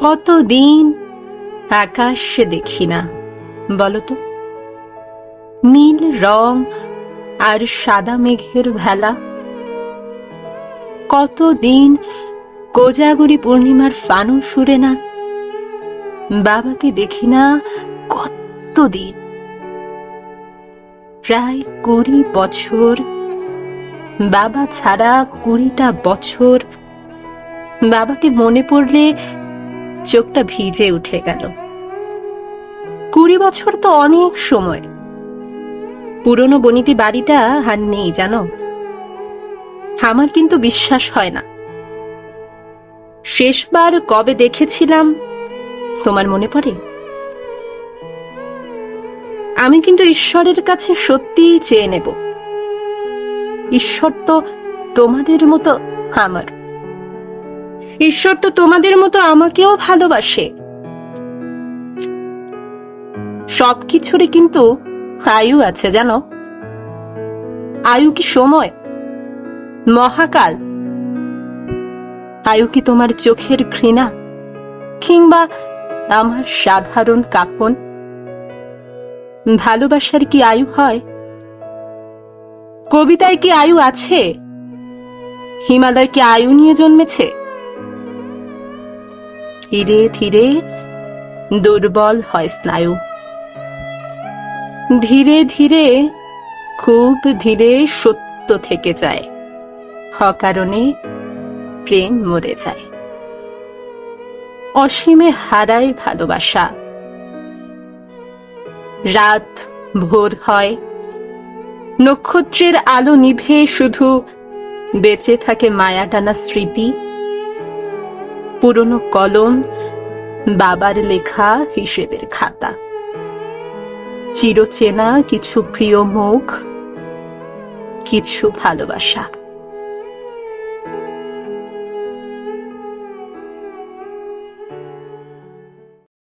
কতদিন আকাশ দেখি না, বলতো? নীল রং আর সাদা মেঘের ভেলা। কতদিন কোজাগরি পূর্ণিমার ফানু সুরে না, বাবাকে দেখি না কতদিন। প্রায় কুড়ি বছর, বাবা ছাড়া কুড়িটা বছর, বাবাকে মনে পড়লে চোখটা ভিজে উঠে গেল। কুড়ি বছর তো অনেক সময়। পুরনো বনিতি বাড়িটা আর নেই, জানো? আমার কিন্তু বিশ্বাস হয় না। শেষবার কবে দেখেছিলাম, তোমার মনে পড়ে? আমি কিন্তু ঈশ্বরের কাছে সত্যিই চেয়ে নেব। ঈশ্বর তো তোমাদের মতো আমার। ঈশ্বর তো তোমাদের মতো আমাকেও ভালোবাসে। সবকিছুরই কিন্তু আয়ু আছে, জানো? আয়ু কি সময়? মহাকাল। আয়ু কি তোমার চোখের ঘৃণা? কিংবা আমার সাধারণ কাপন? ভালোবাসার কি আয়ু হয়? কবিতায় কি আয়ু আছে? হিমালয় কি আয়ু নিয়ে জন্মেছে? ধীরে ধীরে দুর্বল হয় স্নায়ু। ধীরে ধীরে খুব ধীরে সত্য থেকে যায়। অকারণে প্রেম মরে যায়। অসীমে হারায় ভালোবাসা। রাত ভোর হয়। নক্ষত্রের আলো নিভে শুধু বেঁচে থাকে মায়া টানা স্মৃতি। পুরনো কলম বাবার লেখা হিসেবের খাতা। চিরচেনা কিছু প্রিয় মুখ কিছু ভালোবাসা।